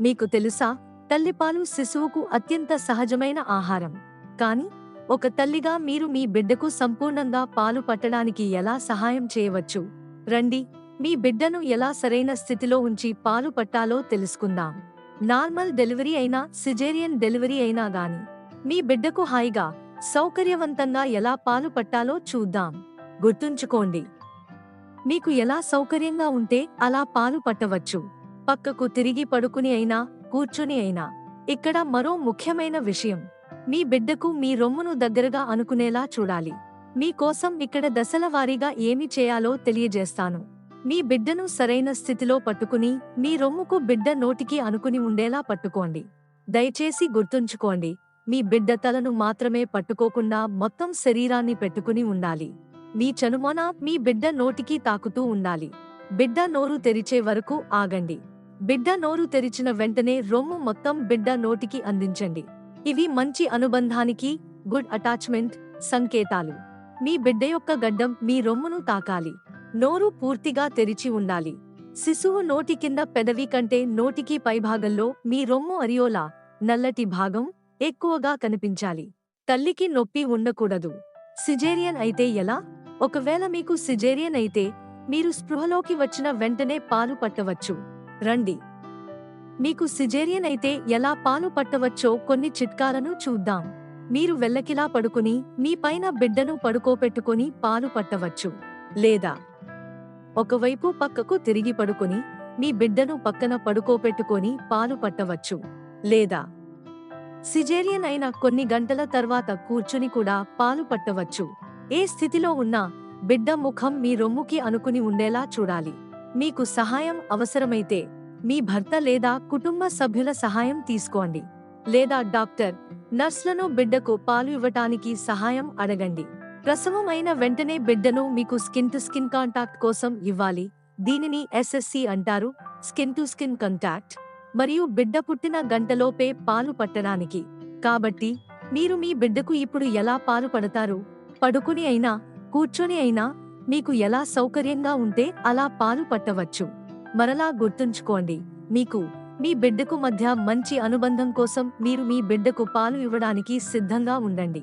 మీకు తెలుసా? తల్లిపాలు శిశువుకు అత్యంత సహజమైన ఆహారం. కానీ ఒక తల్లిగా మీరు మీ బిడ్డకు సంపూర్ణంగా పాలు పట్టడానికి ఎలా సహాయం చేయవచ్చు? రండి మీ బిడ్డను ఎలా సరైన స్థితిలో ఉంచి పాలు పట్టాలో తెలుసుకుందాం. నార్మల్ డెలివరీ అయినా సిజేరియన్ డెలివరీ అయినా గాని మీ బిడ్డకు హాయిగా సౌకర్యవంతంగా ఎలా పాలు పట్టాలో చూద్దాం. గుర్తుంచుకోండి. మీకు ఎలా సౌకర్యంగా ఉంటే అలా పాలు పట్టవచ్చు. పక్కకు తిరిగి పడుకుని అయినా కూర్చుని అయినా. ఇక్కడ మరో ముఖ్యమైన విషయం. మీ బిడ్డకు మీ రొమ్మును దగ్గరగా అనుకునేలా చూడాలి. మీకోసం ఇక్కడ దశల వారీగా ఏమి చేయాలో తెలియజేస్తాను. మీ బిడ్డను సరైన స్థితిలో పట్టుకుని మీ రొమ్ముకు బిడ్డ నోటికి అనుకుని ఉండేలా పట్టుకోండి. దయచేసి గుర్తుంచుకోండి మీ బిడ్డ తలను మాత్రమే పట్టుకోకుండా మొత్తం శరీరాన్ని పెట్టుకుని ఉండాలి. మీ చనుమొన మీ బిడ్డ నోటికి తాకుతూ ఉండాలి. బిడ్డ నోరు తెరిచే వరకు ఆగండి. బిడ్డ నోరు తెరిచిన వెంటనే రొమ్ము మొత్తం బిడ్డ నోటికి అందించండి. ఇవి మంచి అనుబంధానికి గుడ్ అటాచ్మెంట్ సంకేతాలు. మీ బిడ్డ యొక్క గడ్డం మీ రొమ్మును తాకాలి. నోరు పూర్తిగా తెరిచి ఉండాలి. శిశువు నోటి కింద పెదవి కంటే నోటికి పైభాగంలో మీ రొమ్ము అరియోలా నల్లటి భాగం ఎక్కువగా కనిపించాలి. తల్లికి నొప్పి ఉండకూడదు. సిజేరియన్ అయితే ఎలా? ఒకవేళ మీకు సిజేరియన్ అయితే మీరు స్పృహలోకి వచ్చిన వెంటనే పాలు పట్టవచ్చు. రండి. మీకు సిజేరియన్ అయితే ఎలా పాలు పట్టవచ్చో కొన్ని చిట్కాలను చూద్దాం. మీరు వెల్లకిలా పడుకుని మీ పైన బిడ్డను పడుకోపెట్టుకుని పాలు పట్టవచ్చు. లేదా ఒకవైపు పక్కకు తిరిగి పడుకుని మీ బిడ్డను పక్కన పడుకోపెట్టుకొని పాలు పట్టవచ్చు. లేదా సిజేరియన్ అయిన కొన్ని గంటల తర్వాత కూర్చుని కూడా పాలు పట్టవచ్చు. ఏ స్థితిలో ఉన్నా బిడ్డ ముఖం మీ రొమ్ముకి అనుకుని ఉండేలా చూడాలి. మీకు సహాయం అవసరమైతే మీ భర్త లేదా కుటుంబ సభ్యుల సహాయం తీసుకోండి. లేదా డాక్టర్ నర్స్లను బిడ్డకు పాలు ఇవ్వటానికి సహాయం అడగండి. ప్రసవం అయిన వెంటనే బిడ్డను మీకు స్కిన్ టు స్కిన్ కాంటాక్ట్ కోసం ఇవ్వాలి. దీనిని ఎస్ఎస్సి అంటారు స్కిన్ టు స్కిన్ కాంటాక్ట్. మరియు బిడ్డ పుట్టిన గంటలోపే పాలు పట్టడానికి. కాబట్టి మీరు మీ బిడ్డకు ఇప్పుడు ఎలా పాలు పడతారు? పడుకుని అయినా కూర్చొని అయినా మీకు ఎలా సౌకర్యంగా ఉంటే అలా పాలు పట్టవచ్చు. మరలా గుర్తుంచుకోండి మీకు మీ బిడ్డకు మధ్య మంచి అనుబంధం కోసం మీరు మీ బిడ్డకు పాలు ఇవ్వడానికి సిద్ధంగా ఉండండి.